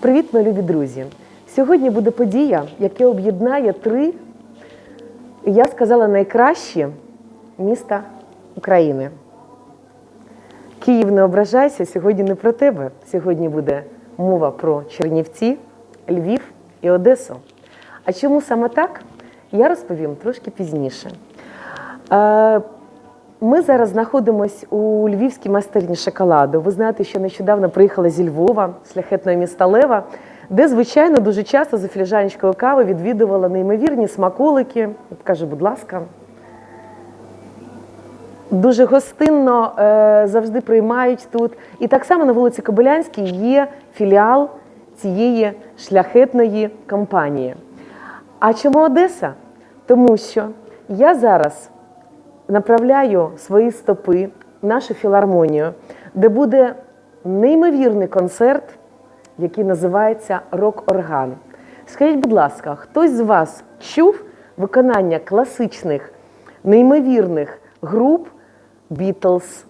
Привіт, мої любі друзі! Сьогодні буде подія, яка об'єднає три, я сказала, найкращі міста України. Київ, не ображайся, сьогодні не про тебе. Сьогодні буде мова про Чернівці, Львів і Одесу. А чому саме так, я розповім трошки пізніше. Ми зараз знаходимося у львівській майстерні шоколаду. Ви знаєте, що нещодавно приїхала зі Львова, шляхетного міста Лева, де, звичайно, дуже часто за філіжанечкою кави відвідувала неймовірні смаколики. Каже, будь ласка, дуже гостинно е, завжди приймають тут. І так само на вулиці Кобилянській є філіал цієї шляхетної компанії. А чому Одеса? Тому що я зараз направляю свої стопи в нашу філармонію, де буде неймовірний концерт, який називається Рок-орган. Скажіть, будь ласка, хтось з вас чув виконання класичних, неймовірних груп Beatles,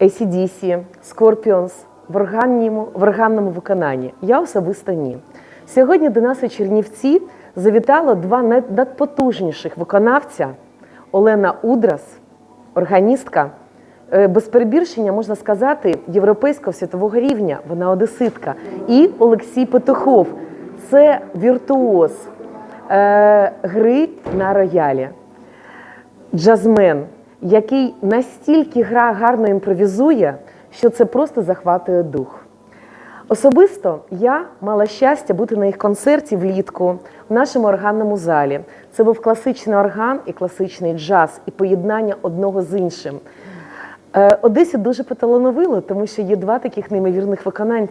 ACDC, Scorpions в органному, в органному виконанні? Я особисто ні. Сьогодні до нас у Чернівці завітало два над- надпотужніших виконавця Олена Удрас, органістка. е, Без перебільшення можна сказати європейського світового рівня. Вона одеситка. І Олексій Петухов це віртуоз е, гри на роялі джазмен, який настільки гра гарно імпровізує, що це просто захватує дух. Особисто я мала щастя бути на їх концерті влітку в нашому органному залі. Це був класичний орган і класичний джаз, і поєднання одного з іншим. Е, Одесі дуже поталановило, тому що є два таких неймовірних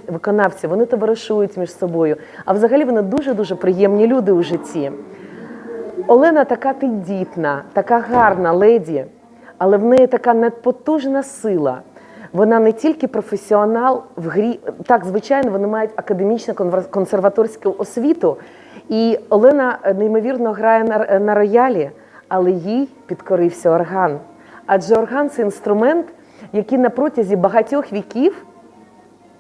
виконавця. Вони товаришують між собою. А взагалі вони дуже-дуже приємні люди у житті. Олена така тендітна, така гарна леді, але в неї така надпотужна сила. Вона не тільки професіонал в грі, так, звичайно, вони мають академічну консерваторську освіту. І Олена е, неймовірно грає на, на роялі, але їй підкорився орган. Адже орган це інструмент, який на протязі багатьох віків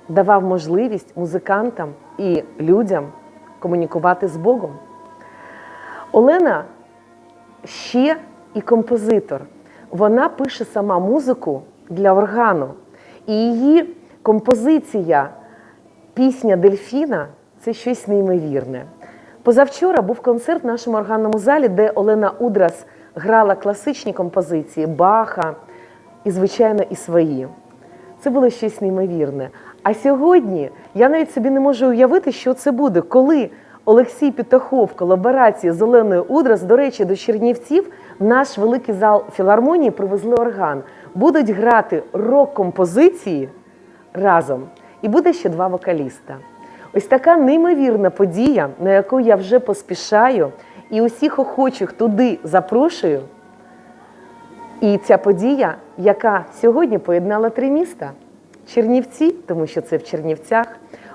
давав можливість музикантам і людям комунікувати з Богом. Олена ще і композитор. Вона пише сама музику для органу. І її композиція пісня Дельфіна це щось неймовірне. Позавчора був концерт в нашому органному залі, де Олена Удрас грала класичні композиції Баха і, звичайно, і свої. Це було щось неймовірне. А сьогодні я навіть собі не можу уявити, що це буде, коли Олексій Пітахов в колаборації з Оленою Удрас, до речі, до Чернівців в наш великий зал філармонії привезли орган. Будуть грати рок-композиції разом. І буде ще два вокаліста. Ось така неймовірна подія, на яку я вже поспішаю, і усіх охочих туди запрошую. І ця подія, яка сьогодні поєднала три міста: Чернівці, тому що це в Чернівцях,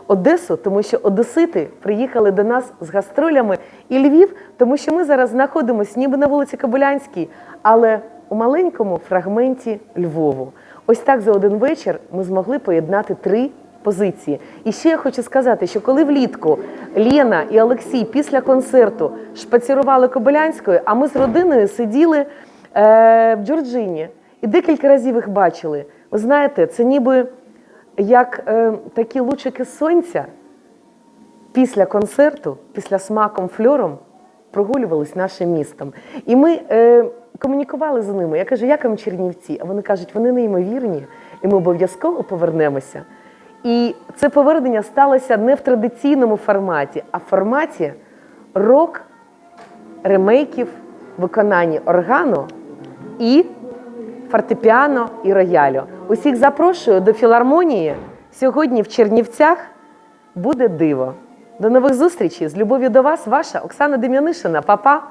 Одесу, тому що Одесити приїхали до нас з гастролями, і Львів, тому що ми зараз знаходимося ніби на вулиці Кобилянській, але у маленькому фрагменті Львову. Ось так за один вечір ми змогли поєднати три позиції. І ще я хочу сказати, що коли влітку Лена і Олексій після концерту шпацірували Кобилянською, а ми з родиною сиділи е, в Джорджині і декілька разів їх бачили. Ви знаєте, це ніби як е, такі лучики сонця після концерту, після смаком фльором прогулювались нашим містом. І ми е, комунікували з ними. Я кажу, як вам Чернівці? А вони кажуть, вони неймовірні, і ми обов'язково повернемося. І це повернення сталося не в традиційному форматі, а в форматі рок, ремейків, виконанні органу і фортепіано і роялю. Усіх запрошую до філармонії. Сьогодні в Чернівцях буде диво. До нових зустрічей з любов'ю до вас, ваша Оксана Дем'янишина. Па-па!